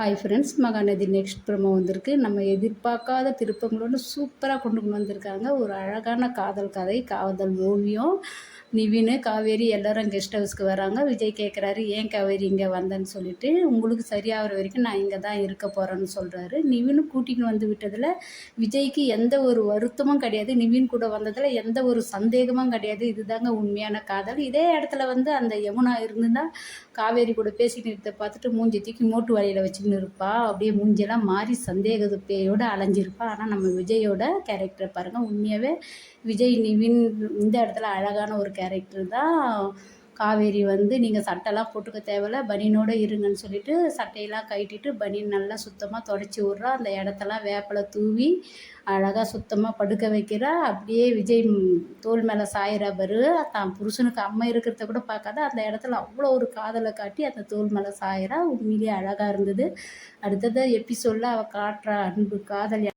Hi friends Mahanadi next promo வந்திருக்கு. நம்ம எதிர்பார்க்காத திருப்பங்களோடு சூப்பராக கொண்டு கொண்டு வந்திருக்காங்க. ஒரு அழகான காதல் கதை காதல் ஓவியம். நிவின் காவேரி எல்லோரும் கெஸ்ட் ஹவுஸ்க்கு வராங்க. விஜய் கேட்குறாரு ஏன் காவேரி இங்கே வந்தேன்னு சொல்லிட்டு? உங்களுக்கு சரியாகிற வரைக்கும் நான் இங்கே தான் இருக்க போகிறேன்னு சொல்கிறாரு நிவின் கூட்டின்னு வந்து விட்டதில் விஜய்க்கு எந்த ஒரு வருத்தமும் கிடையாது. நிவின் கூட வந்ததில் எந்த ஒரு சந்தேகமும் கிடையாது. இதுதாங்க உண்மையான காதல். இதே இடத்துல வந்து அந்த யமுனா இருந்துன்னா காவேரி கூட பேசிக்கிட்டு இருந்த பார்த்துட்டு மூஞ்சி தூக்கி மோட்டு வலையில் வச்சுக்கின்னு இருப்பா. அப்படியே மூஞ்சியெல்லாம் மாறி சந்தேக பேயோடு அலைஞ்சிருப்பா. ஆனால் நம்ம விஜயோட கேரக்டரை பாருங்கள் உண்மையாகவே விஜய் நிவின் இந்த இடத்துல அழகான ஒரு கேரக்டர் தான் காவேரி வந்து நீங்கள் சட்டைலாம் போட்டுக்க தேவையில்ல பனியனோடு இருங்கன்னு சொல்லிட்டு சட்டையெல்லாம் கட்டிட்டு பனியன் நல்லா சுத்தமாக தொடச்சி விட்றா. அந்த இடத்தெல்லாம் வேப்பிலை தூவி அழகாக சுத்தமாக படுக்க வைக்கிறா. அப்படியே விஜய் தோல் மேலே சாயிறா பரு. தான் புருஷனுக்கு அம்மா இருக்கிறத கூட பார்க்காத. அந்த இடத்துல அவ்வளோ ஒரு காதலை காட்டி அந்த தோல் மேலே சாயிறா. உண்மையிலேயே அழகாக இருந்தது. அடுத்தது எபிசோடில் அவள் காட்டுறா அன்பு காதல்